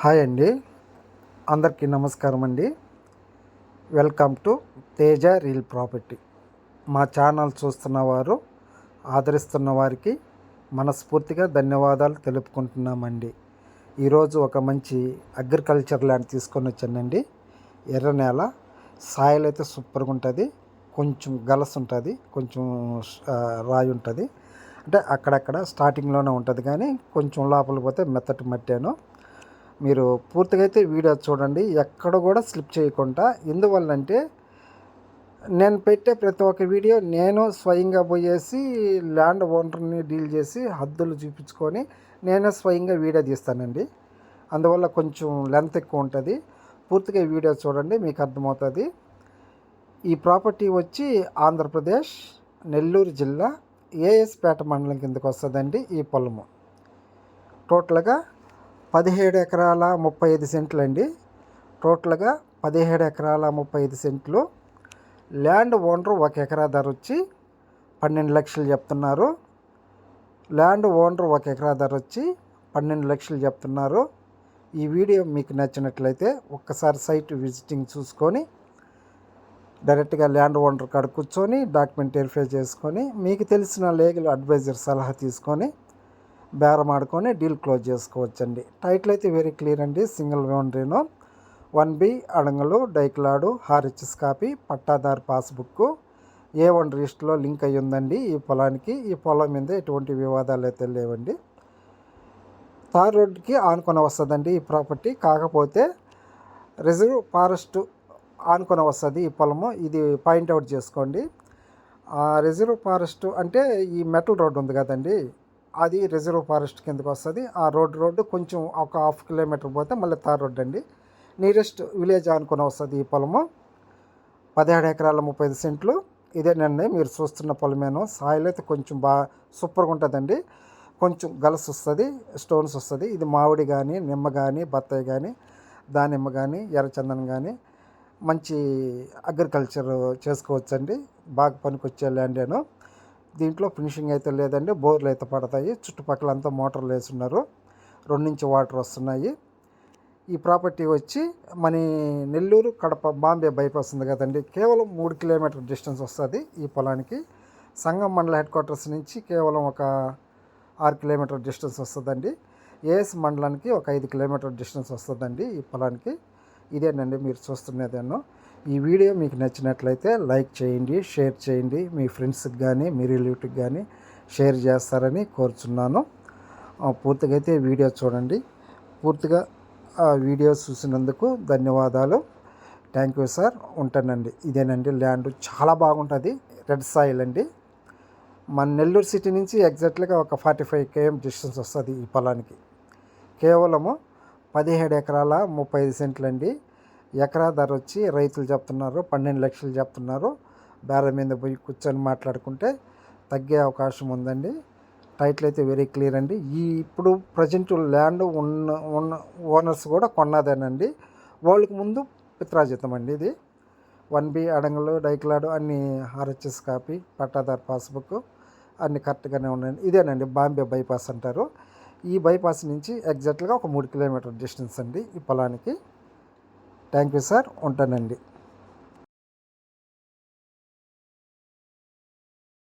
Hi అండి. అందరికీ నమస్కారం అండి. Welcome to Teja real property. మా ఛానల్ చూస్తున్న వారు ఆదరిస్తున్న వారికి మనస్ఫూర్తిగా ధన్యవాదాలు తెలుపుకుంటున్నామండి. ఈరోజు ఒక మంచి అగ్రికల్చర్ ల్యాండ్ తీసుకొని వచ్చానండి. ఎర్ర నేల సాయిల్ అయితే సూపర్గా ఉంటుంది. కొంచెం గలస్ ఉంటుంది కొంచెం రాయి ఉంటుంది. అంటే అక్కడక్కడ స్టార్టింగ్లోనే ఉంటుంది కానీ కొంచెం లోపలికి పోతే మెత్తటి మట్టాను మీరు పూర్తిగా అయితే వీడియో చూడండి ఎక్కడ కూడా స్లిప్ చేయకుండా. ఎందువల్లంటే నేను పెట్టే ప్రతి ఒక్క వీడియో నేను స్వయంగా పోయేసి ల్యాండ్ ఓనర్ని డీల్ చేసి హద్దులు చూపించుకొని నేనే స్వయంగా వీడియో తీస్తానండి. అందువల్ల కొంచెం లెంత్ ఎక్కువ ఉంటుంది. పూర్తిగా వీడియో చూడండి మీకు అర్థమవుతుంది. ఈ ప్రాపర్టీ వచ్చి ఆంధ్రప్రదేశ్ నెల్లూరు జిల్లా ఏఎస్పేట మండలం కిందకు వస్తుందండి ఈ పొలము. టోటల్గా పదిహేడు ఎకరాల ముప్పై ఐదు సెంట్లు అండి. టోటల్గా పదిహేడు ఎకరాల ముప్పై ఐదు సెంట్లు. ల్యాండ్ ఓనర్ ఒక ఎకరా ధర వచ్చి పన్నెండు లక్షలు చెప్తున్నారు. ల్యాండ్ ఓనర్ ఒక ఎకరా ధర వచ్చి పన్నెండు లక్షలు చెప్తున్నారు. ఈ వీడియో మీకు నచ్చినట్లయితే ఒక్కసారి సైట్ విజిటింగ్ చూసుకొని డైరెక్ట్గా ల్యాండ్ ఓనర్ కాడ కూర్చొని డాక్యుమెంట్ వెరిఫై చేసుకొని మీకు తెలిసిన లీగల్ అడ్వైజర్ సలహా తీసుకొని బేరం ఆడుకొని డీల్ క్లోజ్ చేసుకోవచ్చండి. టైటిల్ అయితే వెరీ క్లియర్ అండి. సింగిల్ బౌండరీను వన్ బి అడంగలు డైక్లాడు హార్హెచ్ఎస్ కాపీ పట్టాదారు పాస్బుక్ ఏ వన్ రిజిస్టర్లో లింక్ అయ్యి ఉందండి. ఈ పొలానికి ఈ పొలం మీద ఎటువంటి వివాదాలు అయితే లేవండి. తార్ రోడ్డుకి ఆనుకొని వస్తుందండి ఈ ప్రాపర్టీ. కాకపోతే రిజర్వ్ ఫారెస్ట్ ఆనుకొని వస్తుంది ఈ పొలము. ఇది పాయింట్ అవుట్ చేసుకోండి. ఆ రిజర్వ్ ఫారెస్ట్ అంటే ఈ మెటల్ రోడ్డు ఉంది కదండి. అది రిజర్వ్ ఫారెస్ట్ కిందకి వస్తుంది. ఆ రోడ్డు రోడ్డు కొంచెం ఒక హాఫ్ కిలోమీటర్ పోతే మళ్ళీ తార్ రోడ్ అండి. నియరెస్ట్ విలేజ్ ఆనుకొని వస్తుంది ఈ పొలము. పదిహేడు ఎకరాల ముప్పై ఐదు సెంట్లు. ఇదేనండి మీరు చూస్తున్న పొలమేను. సాయిల్ అయితే కొంచెం బాగా సూపర్గా ఉంటుందండి. కొంచెం గలస్ వస్తుంది స్టోన్స్ వస్తుంది. ఇది మామిడి కానీ నిమ్మ కానీ బత్తాయి కానీ దానిమ్మ కానీ ఎర్రచందనం కానీ మంచి అగ్రికల్చర్ చేసుకోవచ్చండి. బాగా పనికొచ్చే ల్యాండేను దీంట్లో ఫినిషింగ్ అయితే లేదండి. బోర్లు అయితే పడతాయి. చుట్టుపక్కల అంతా మోటార్లు వేసున్నారు రెండు నుంచి వాటర్ వస్తున్నాయి. ఈ ప్రాపర్టీ వచ్చి మన నెల్లూరు కడప బాంబే బైపాస్ ఉంది కదండి. కేవలం మూడు కిలోమీటర్ డిస్టెన్స్ వస్తుంది ఈ పొలానికి. సంగం మండల హెడ్ క్వార్టర్స్ నుంచి కేవలం ఒక ఆరు కిలోమీటర్ డిస్టెన్స్ వస్తుందండి. ఏఎస్ మండలానికి ఒక ఐదు కిలోమీటర్ డిస్టెన్స్ వస్తుందండి ఈ పొలానికి. ఇదేనండి మీరు చూస్తున్నదేనో ఈ వీడియో మీకు నచ్చినట్లయితే లైక్ చేయండి షేర్ చేయండి మీ ఫ్రెండ్స్కి కానీ మీ రిలేటివ్కి కానీ షేర్ చేస్తారని కోరుచున్నాను. పూర్తిగా అయితే వీడియో చూడండి. పూర్తిగా ఆ వీడియో చూసినందుకు ధన్యవాదాలు. Thank you sir. ఉంటానండి. ఇదేనండి ల్యాండ్. చాలా బాగుంటుంది. రెడ్ సాయిల్ అండి. మన నెల్లూరు సిటీ నుంచి ఎగ్జాక్ట్గా ఒక ఫార్టీ ఫైవ్ కేఎం డిస్టెన్స్ వస్తుంది ఈ పొలానికి. కేవలము పదిహేడు ఎకరాల ముప్పై ఐదు సెంట్లు అండి ఎకరా ధర వచ్చి రైతులు చెప్తున్నారు పన్నెండు లక్షలు చెప్తున్నారు. బేరం మీద పోయి కూర్చొని మాట్లాడుకుంటే తగ్గే అవకాశం ఉందండి. టైటిల్ అయితే వెరీ క్లియర్ అండి. ఈ ఇప్పుడు ప్రజెంట్ ల్యాండ్ ఉన్న ఉన్న ఓనర్స్ కూడా కొన్నదేనండి. వాళ్ళకి ముందు పిత్రాజితం అండి ఇది. వన్ బి అడంగులు డైక్లాడు అన్ని ఆర్హెచ్ఎస్ కాపీ పట్టాదార్ పాస్బుక్ అన్ని కరెక్ట్గానే ఉన్నాయండి. ఇదేనండి బాంబే బైపాస్ అంటారు. ఈ బైపాస్ నుంచి ఎగ్జాక్ట్గా ఒక మూడు కిలోమీటర్ డిస్టెన్స్ అండి ఈ పొలానికి. థ్యాంక్ యూ సార్ ఉంటానండి.